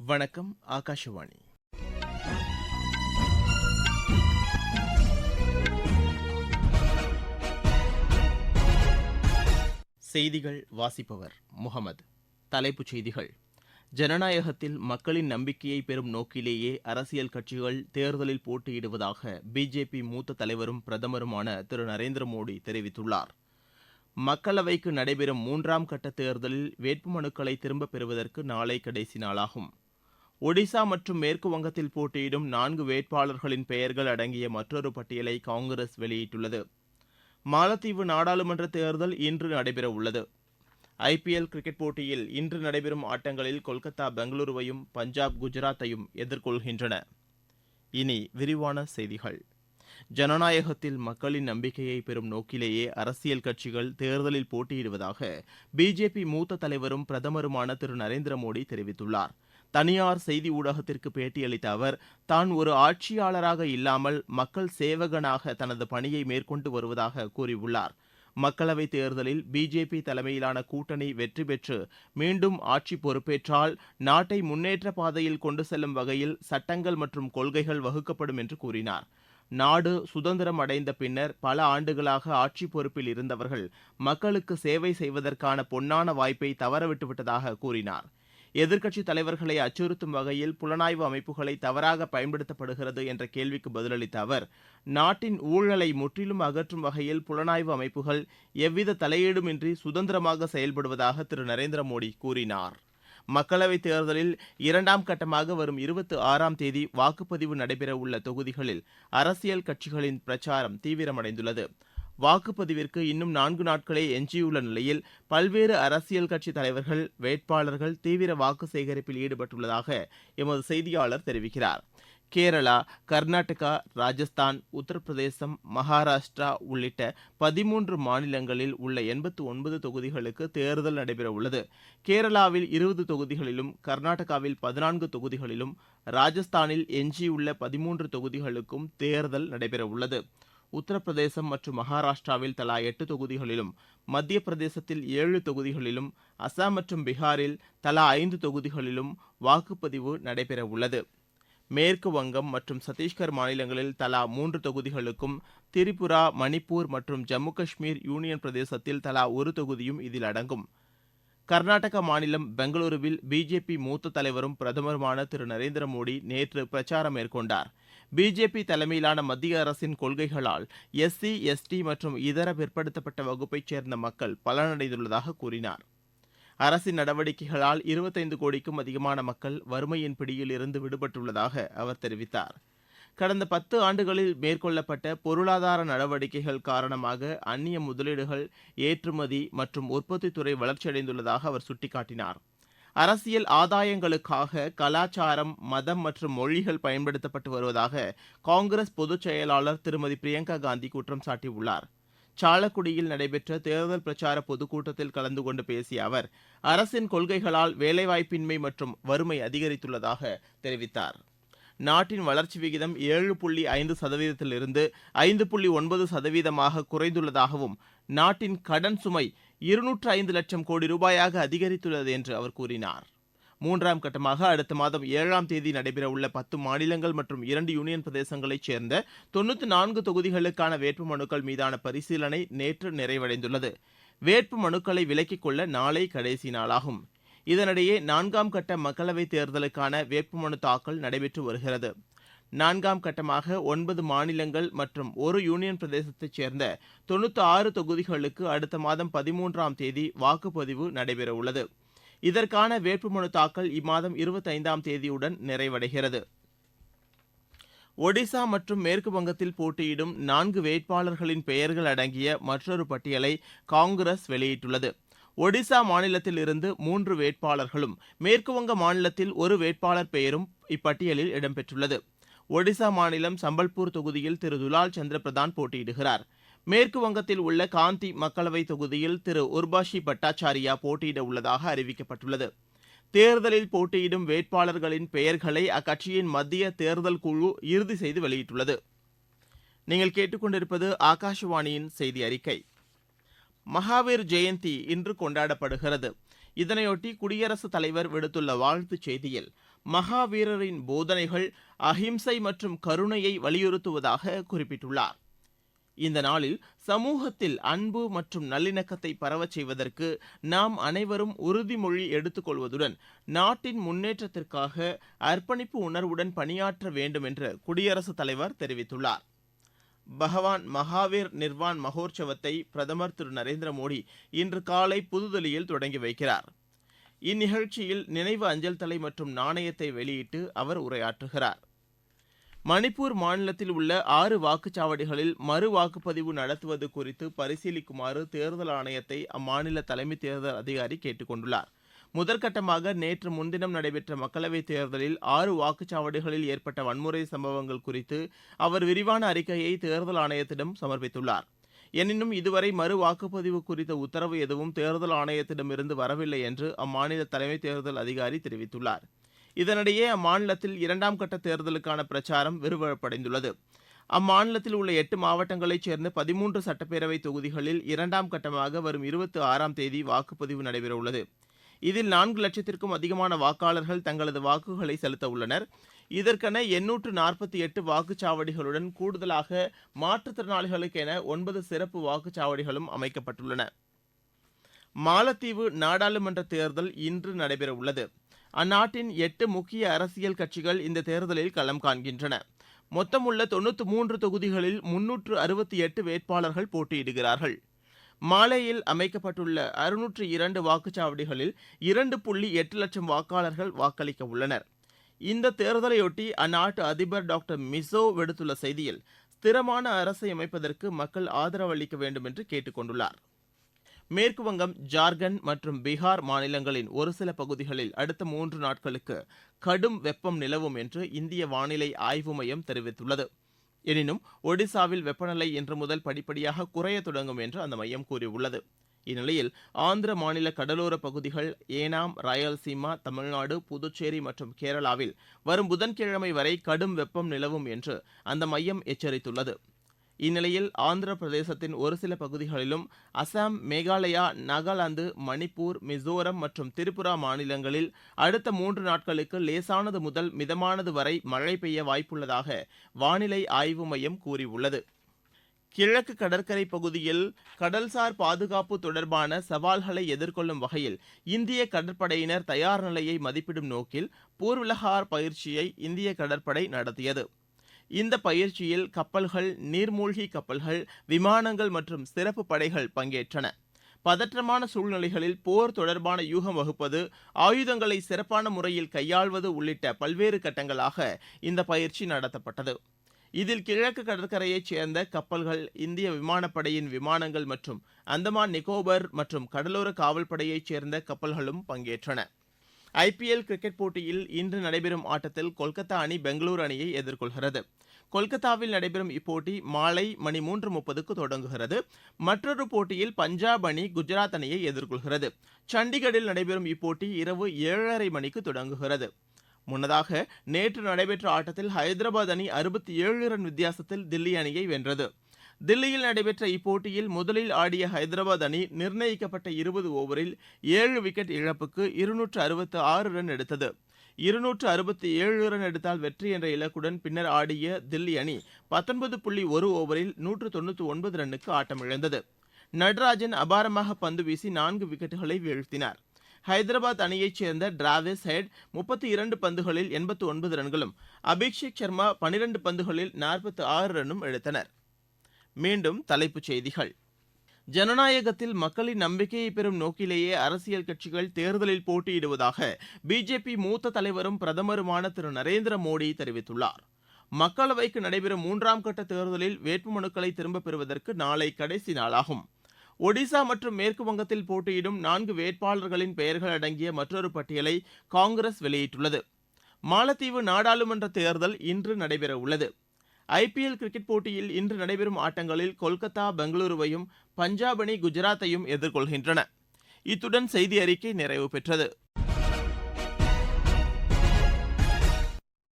வணக்கம் ஆகாஷவாணி. செய்திகள் வாசிப்பவர் முகமது. தலைப்புச் செய்திகள். ஜனநாயகத்தில் மக்களின் நம்பிக்கையை பெறும் நோக்கிலேயே அரசியல் கட்சிகள் தேர்தலில் போட்டியிடுவதாக பிஜேபி மூத்த தலைவரும் பிரதமருமான திரு. நரேந்திர மோடி தெரிவித்துள்ளார். மக்களவைக்கு நடைபெறும் மூன்றாம் கட்ட தேர்தலில் வேட்புமனுக்களை திரும்பப் பெறுவதற்கு நாளை கடைசி நாளாகும். ஒடிசா மற்றும் மேற்கு வங்கத்தில் போட்டியிடும் நான்கு வேட்பாளர்களின் பெயர்கள் அடங்கிய மற்றொரு பட்டியலை காங்கிரஸ் வெளியிட்டுள்ளது. மாலத்தீவு நாடாளுமன்ற தேர்தல் இன்று நடைபெறவுள்ளது. ஐபிஎல் கிரிக்கெட் போட்டியில் இன்று நடைபெறும் ஆட்டங்களில் கொல்கத்தா பெங்களூருவையும் பஞ்சாப் குஜராத்தையும் எதிர்கொள்கின்றன. இனி விரிவான செய்திகள். ஜனநாயகத்தில் மக்களின் நம்பிக்கையை பெறும் நோக்கிலேயே அரசியல் கட்சிகள் தேர்தலில் போட்டியிடுவதாக பிஜேபி மூத்த தலைவரும் பிரதமருமான திரு நரேந்திர மோடி தெரிவித்துள்ளார். தனியார் செய்தி ஊடகத்திற்கு பேட்டியளித்த அவர் தான் ஒரு ஆட்சியாளராக இல்லாமல் மக்கள் சேவகனாக தனது பணியை மேற்கொண்டு வருவதாக கூறியுள்ளார். மக்களவைத் தேர்தலில் பிஜேபி தலைமையிலான கூட்டணி வெற்றி பெற்று மீண்டும் ஆட்சி பொறுப்பேற்றால் நாட்டை முன்னேற்ற பாதையில் கொண்டு செல்லும் வகையில் சட்டங்கள் மற்றும் கொள்கைகள் வகுக்கப்படும் என்று கூறினார். நாடு சுதந்திரம் அடைந்த பின்னர் பல ஆண்டுகளாக ஆட்சி பொறுப்பில் இருந்தவர்கள் மக்களுக்கு சேவை செய்வதற்கான பொன்னான வாய்ப்பை தவறவிட்டுவிட்டதாக கூறினார். எதிர்க்கட்சித் தலைவர்களை அச்சுறுத்தும் வகையில் புலனாய்வு அமைப்புகளை தவறாக பயன்படுத்தப்படுகிறது என்ற கேள்விக்கு பதிலளித்த அவர் நாட்டின் ஊழலை முற்றிலும் அகற்றும் வகையில் புலனாய்வு அமைப்புகள் எவ்வித தலையீடுமின்றி சுதந்திரமாக செயல்படுவதாக திரு. நரேந்திர மோடி கூறினார். மக்களவைத் தேர்தலில் இரண்டாம் கட்டமாக வரும் இருபத்தி ஆறாம் தேதி வாக்குப்பதிவு நடைபெறவுள்ள தொகுதிகளில் அரசியல் கட்சிகளின் பிரச்சாரம் தீவிரமடைந்துள்ளது. வாக்குப்பதிவிற்கு இன்னும் நான்கு நாட்களே எஞ்சியுள்ள நிலையில் பல்வேறு அரசியல் கட்சித் தலைவர்கள் வேட்பாளர்கள் தீவிர வாக்கு சேகரிப்பில் ஈடுபட்டுள்ளதாக எமது செய்தியாளர் தெரிவிக்கிறார். கேரளா கர்நாடகா ராஜஸ்தான் உத்தரப்பிரதேசம் மகாராஷ்டிரா உள்ளிட்ட பதிமூன்று மாநிலங்களில் உள்ள எண்பத்து ஒன்பது தொகுதிகளுக்கு தேர்தல் நடைபெறவுள்ளது. கேரளாவில் இருபது தொகுதிகளிலும் கர்நாடகாவில் பதினான்கு தொகுதிகளிலும் ராஜஸ்தானில் எஞ்சியுள்ள பதிமூன்று தொகுதிகளுக்கும் தேர்தல் நடைபெறவுள்ளது. உத்தரப்பிரதேசம் மற்றும் மகாராஷ்டிராவில் தலா எட்டு தொகுதிகளிலும் மத்திய பிரதேசத்தில் ஏழு தொகுதிகளிலும் அசாம் மற்றும் பீகாரில் தலா ஐந்து தொகுதிகளிலும் வாக்குப்பதிவு நடைபெறவுள்ளது மேற்கு வங்கம் மற்றும் சத்தீஸ்கர் மாநிலங்களில் தலா மூன்று தொகுதிகளுக்கும் திரிபுரா மணிப்பூர் மற்றும் ஜம்மு காஷ்மீர் யூனியன் பிரதேசத்தில் தலா ஒரு தொகுதியும் இதில் அடங்கும். கர்நாடக மாநிலம் பெங்களூருவில் பிஜேபி மூத்த தலைவரும் பிரதமருமான திரு நரேந்திர மோடி நேற்று பிரச்சாரம் மேற்கொண்டார். பிஜேபி தலைமையிலான மத்திய அரசின் கொள்கைகளால் எஸ்சி எஸ்டி மற்றும் இதர பிற்படுத்தப்பட்ட வகுப்பைச் சேர்ந்த மக்கள் பலனடைந்துள்ளதாக கூறினார். அரசின் நடவடிக்கைகளால் இருபத்தைந்து கோடிக்கும் அதிகமான மக்கள் வறுமையின் பிடியில் இருந்து விடுபட்டுள்ளதாக அவர் தெரிவித்தார். கடந்த பத்து ஆண்டுகளில் மேற்கொள்ளப்பட்ட பொருளாதார நடவடிக்கைகள் காரணமாக அந்நிய முதலீடுகள் ஏற்றுமதி மற்றும் உற்பத்தி துறை வளர்ச்சியடைந்துள்ளதாக அவர் சுட்டிக்காட்டினார். அரசியல் ஆதாயங்களுக்காக கலாச்சாரம் மதம் மற்றும் மொழிகள் பயன்படுத்தப்பட்டு வருவதாக காங்கிரஸ் பொதுச் செயலாளர் திருமதி பிரியங்கா காந்தி குற்றம் சாட்டியுள்ளார். சாலக்குடியில் நடைபெற்ற தேர்தல் பிரச்சார பொதுக்கூட்டத்தில் கலந்து கொண்டு பேசிய அவர் அரசின் கொள்கைகளால் வேலைவாய்ப்பின்மை மற்றும் வறுமை அதிகரித்துள்ளதாக தெரிவித்தார். நாட்டின் வளர்ச்சி விகிதம் ஏழு புள்ளி ஐந்து சதவீதத்திலிருந்து ஐந்து புள்ளி ஒன்பது சதவீதமாக குறைந்துள்ளதாகவும் நாட்டின் கடன் சுமை இருநூற்று ஐந்து லட்சம் கோடி ரூபாயாக அதிகரித்துள்ளது என்று அவர் கூறினார். மூன்றாம் கட்டமாக அடுத்த மாதம் ஏழாம் தேதி நடைபெறவுள்ள பத்து மாநிலங்கள் மற்றும் இரண்டு யூனியன் பிரதேசங்களைச் சேர்ந்த தொண்ணூத்தி நான்கு தொகுதிகளுக்கான வேட்பு மனுக்கள் மீதான பரிசீலனை நேற்று நிறைவடைந்துள்ளது. வேட்பு மனுக்களை விலக்கிக் கொள்ள நாளை கடைசி நாளாகும். இதனிடையே நான்காம் கட்ட மக்களவைத் தேர்தலுக்கான வேட்புமனு தாக்கல் நடைபெற்று வருகிறது. நான்காம் கட்டமாக ஒன்பது மாநிலங்கள் மற்றும் ஒரு யூனியன் பிரதேசத்தைச் சேர்ந்த தொண்ணூத்தி ஆறு தொகுதிகளுக்கு அடுத்த மாதம் பதிமூன்றாம் தேதி வாக்குப்பதிவு நடைபெறவுள்ளது. இதற்கான வேட்புமனு தாக்கல் இம்மாதம் இருபத்தைந்தாம் தேதியுடன் நிறைவடைகிறது. ஒடிசா மற்றும் மேற்கு வங்கத்தில் போட்டியிடும் நான்கு வேட்பாளர்களின் பெயர்கள் அடங்கிய மற்றொரு பட்டியலை காங்கிரஸ் வெளியிட்டுள்ளது. ஒடிசா மாநிலத்தில் இருந்து மூன்று வேட்பாளர்களும் மேற்குவங்க மாநிலத்தில் ஒரு வேட்பாளர் பெயரும் இப்பட்டியலில் இடம்பெற்றுள்ளது. ஒடிசா மாநிலம் சம்பல்பூர் தொகுதியில் திரு துலால் சந்திர பிரதான் போட்டியிடுகிறார். மேற்கு வங்கத்தில் உள்ள காந்தி மக்களவை தொகுதியில் திரு உர்பாஷி பட்டாச்சாரியா போட்டியிட உள்ளதாக அறிவிக்கப்பட்டுள்ளது. தேர்தலில் போட்டியிடும் வேட்பாளர்களின் பெயர்களை அக்கட்சியின் மத்திய தேர்தல் குழு இறுதி செய்து வெளியிட்டுள்ளது. நீங்கள் கேட்டுக்கொண்டிருப்பது ஆகாஷவாணியின் செய்தி அறிக்கை. மகாவீர் ஜெயந்தி இன்று கொண்டாடப்படுகிறது. இதனையொட்டி குடியரசுத் தலைவர் விடுத்துள்ள வாழ்த்துச் செய்தியில் மகாவீரரின் போதனைகள் அஹிம்சை மற்றும் கருணையை வலியுறுத்துவதாக குறிப்பிட்டுள்ளார். இந்த நாளில் சமூகத்தில் அன்பு மற்றும் நல்லிணக்கத்தை பரவச் செய்வதற்கு நாம் அனைவரும் உறுதிமொழி எடுத்துக்கொள்வதுடன் நாட்டின் முன்னேற்றத்திற்காக அர்ப்பணிப்பு உணர்வுடன் பணியாற்ற வேண்டும் என்று குடியரசுத் தலைவர் தெரிவித்துள்ளார். பகவான் மகாவீர் நிர்வான் மகோற்சவத்தை பிரதமர் திரு. நரேந்திர மோடி இன்று காலை புதுதில்லியில் தொடங்கி வைக்கிறார். இந்நிகழ்ச்சியில் நினைவு அஞ்சல் தலை மற்றும் நாணயத்தை வெளியிட்டு அவர் உரையாற்றுகிறார். மணிப்பூர் மாநிலத்தில் உள்ள ஆறு வாக்குச்சாவடிகளில் மறு வாக்குப்பதிவு நடத்துவது குறித்து பரிசீலிக்குமாறு தேர்தல் ஆணையத்தை அம்மாநில தலைமை தேர்தல் அதிகாரி கேட்டுக் கொண்டுள்ளார். முதற்கட்டமாக நேற்று முன்தினம் நடைபெற்ற மக்களவைத் தேர்தலில் ஆறு வாக்குச்சாவடிகளில் ஏற்பட்ட வன்முறை சம்பவங்கள் குறித்து அவர் விரிவான அறிக்கையை தேர்தல் ஆணையத்திடம் சமர்ப்பித்துள்ளார். எனினும் இதுவரை மறு வாக்குப்பதிவு குறித்த உத்தரவு எதுவும் தேர்தல் ஆணையத்திடமிருந்து வரவில்லை என்று அம்மாநில தலைமை தேர்தல் அதிகாரி தெரிவித்துள்ளார். இதனிடையே அம்மாநிலத்தில் இரண்டாம் கட்ட தேர்தலுக்கான பிரச்சாரம் விறுவிறுப்படைந்துள்ளது அம்மாநிலத்தில் உள்ள எட்டு மாவட்டங்களைச் சேர்ந்த பதிமூன்று சட்டப்பேரவை தொகுதிகளில் இரண்டாம் கட்டமாக வரும் இருபத்தி ஆறாம் தேதி வாக்குப்பதிவு நடைபெறவுள்ளது. இதில் நான்கு லட்சத்திற்கும் அதிகமான வாக்காளர்கள் தங்களது வாக்குகளை செலுத்த உள்ளனர். இதற்கென எண்ணூற்று நாற்பத்தி எட்டு வாக்குச்சாவடிகளுடன் கூடுதலாக மாற்றுத்திறனாளிகளுக்கென ஒன்பது சிறப்பு வாக்குச்சாவடிகளும் அமைக்கப்பட்டுள்ளன. மாலத்தீவு நாடாளுமன்ற தேர்தல் இன்று நடைபெறவுள்ளது. அந்நாட்டின் எட்டு முக்கிய அரசியல் கட்சிகள் இந்த தேர்தலில் களம் காண்கின்றன. மொத்தமுள்ள தொண்ணூற்று மூன்று தொகுதிகளில் முன்னூற்று அறுபத்தி எட்டு வேட்பாளர்கள் போட்டியிடுகிறார்கள். மாலேயில் அமைக்கப்பட்டுள்ள அறுநூற்று இரண்டு வாக்குச்சாவடிகளில் இரண்டு புள்ளி எட்டு லட்சம் வாக்காளர்கள் வாக்களிக்க உள்ளனர் இந்த தேர்தலையொட்டி அந்நாட்டு அதிபர் டாக்டர் மிசோ விடுத்துள்ள செய்தியில் ஸ்திரமான அரசை அமைப்பதற்கு மக்கள் ஆதரவு அளிக்க வேண்டும் என்று கேட்டுக் கொண்டுள்ளார். மேற்கு வங்கம் ஜார்க்கண்ட் மற்றும் பீகார் மாநிலங்களின் ஒரு சில பகுதிகளில் அடுத்த மூன்று நாட்களுக்கு கடும் வெப்பம் நிலவும் என்று இந்திய வானிலை ஆய்வு மையம் தெரிவித்துள்ளது. எனினும் ஒடிசாவில் வெப்பநிலை இன்று முதல் படிப்படியாக குறைய தொடங்கும் என்று அந்த மையம் கூறியுள்ளது. இந்நிலையில் ஆந்திர மாநில கடலோர பகுதிகள் ஏனாம் ராயல்சீமா தமிழ்நாடு புதுச்சேரி மற்றும் கேரளாவில் வரும் புதன்கிழமை வரை கடும் வெப்பம் நிலவும் என்று அந்த மையம் எச்சரித்துள்ளது. இந்நிலையில் ஆந்திர பிரதேசத்தின் ஒரு சில பகுதிகளிலும் அசாம் மேகாலயா நாகாலாந்து மணிப்பூர் மிசோரம் மற்றும் திரிபுரா மாநிலங்களில் அடுத்த மூன்று நாட்களுக்கு லேசானது முதல் மிதமானது வரை மழை பெய்ய வாய்ப்புள்ளதாக வானிலை ஆய்வு மையம் கூறியுள்ளது. கிழக்கு கடற்கரை பகுதியில் கடல்சார் பாதுகாப்பு தொடர்பான சவால்களை எதிர்கொள்ளும் வகையில் இந்திய கடற்படையினர் தயார் நிலையை மதிப்பிடும் நோக்கில் பூர்விலகார் பயிற்சியை இந்திய கடற்படை நடத்தியது. இந்த பயிற்சியில் கப்பல்கள் நீர்மூழ்கி கப்பல்கள் விமானங்கள் மற்றும் சிறப்பு படைகள் பங்கேற்றன. பதற்றமான சூழ்நிலைகளில் போர் தொடர்பான யூகம் வகுப்பது ஆயுதங்களை சிறப்பான முறையில் கையாள்வது உள்ளிட்ட பல்வேறு கட்டங்களாக இந்த பயிற்சி நடத்தப்பட்டது. இதில் கிழக்கு கடற்கரையைச் சேர்ந்த கப்பல்கள் இந்திய விமானப்படையின் விமானங்கள் மற்றும் அந்தமான் நிக்கோபர் மற்றும் கடலோர காவல்படையைச் சேர்ந்த கப்பல்களும் பங்கேற்றன. ஐபிஎல் கிரிக்கெட் போட்டியில் இன்று நடைபெறும் ஆட்டத்தில் கொல்கத்தா அணி பெங்களூரு அணியை எதிர்கொள்கிறது. கொல்கத்தாவில் நடைபெறும் இப்போட்டி மாலை மணி மூன்று முப்பதுக்கு தொடங்குகிறது. மற்றொரு போட்டியில் பஞ்சாப் அணி குஜராத் அணியை எதிர்கொள்கிறது. சண்டிகரில் நடைபெறும் இப்போட்டி இரவு ஏழரை மணிக்கு தொடங்குகிறது. முன்னதாக நேற்று நடைபெற்ற ஆட்டத்தில் ஹைதராபாத் அணி அறுபத்தி ஏழு ரன் வித்தியாசத்தில் தில்லி அணியை வென்றது. தில்லியில் நடைபெற்ற இப்போட்டியில் முதலில் ஆடிய ஹைதராபாத் அணி நிர்ணயிக்கப்பட்ட இருபது ஓவரில் ஏழு விக்கெட் இழப்புக்கு இருநூற்று அறுபத்து ஆறு ரன் எடுத்தது. இருநூற்று அறுபத்தி ஏழு ரன் எடுத்தால் வெற்றி என்ற இலக்குடன் பின்னர் ஆடிய தில்லி அணி பத்தொன்பது புள்ளி ஒரு ஓவரில் நூற்று தொண்ணூற்று ஒன்பது ரன்னுக்கு ஆட்டமிழந்தது. நட்ராஜன் அபாரமாக பந்து வீசி நான்கு விக்கெட்டுகளை வீழ்த்தினார். ஹைதராபாத் அணியைச் சேர்ந்த டிராவிஸ் ஹெட் முப்பத்தி இரண்டு பந்துகளில் எண்பத்து ஒன்பது ரன்களும் அபிஷேக் சர்மா பனிரெண்டு பந்துகளில் நாற்பத்தி ஆறு ரன்னும் எடுத்தனர். மீண்டும் தலைப்புச் செய்திகள். ஜனநாயகத்தில் மக்களின் நம்பிக்கையை பெறும் நோக்கிலேயே அரசியல் கட்சிகள் தேர்தலில் போட்டியிடுவதாக பிஜேபி மூத்த தலைவரும் பிரதமருமான திரு. நரேந்திர மோடி தெரிவித்துள்ளார். மக்களவைக்கு நடைபெறும் மூன்றாம் கட்ட தேர்தலில் வேட்புமனுக்களை திரும்பப் பெறுவதற்கு நாளை கடைசி நாளாகும். ஒடிசா மற்றும் மேற்கு வங்கத்தில் போட்டியிடும் நான்கு வேட்பாளர்களின் பெயர்கள் அடங்கிய மற்றொரு பட்டியலை காங்கிரஸ் வெளியிட்டுள்ளது. மாலத்தீவு நாடாளுமன்ற தேர்தல் இன்று நடைபெறவுள்ளது. ஐபிஎல் கிரிக்கெட் போட்டியில் இன்று நடைபெறும் ஆட்டங்களில் கொல்கத்தா பெங்களூருவையும் பஞ்சாப் அணி குஜராத்தையும் எதிர்கொள்கின்றன. இத்துடன் செய்தி அறிக்கை நிறைவு பெற்றது.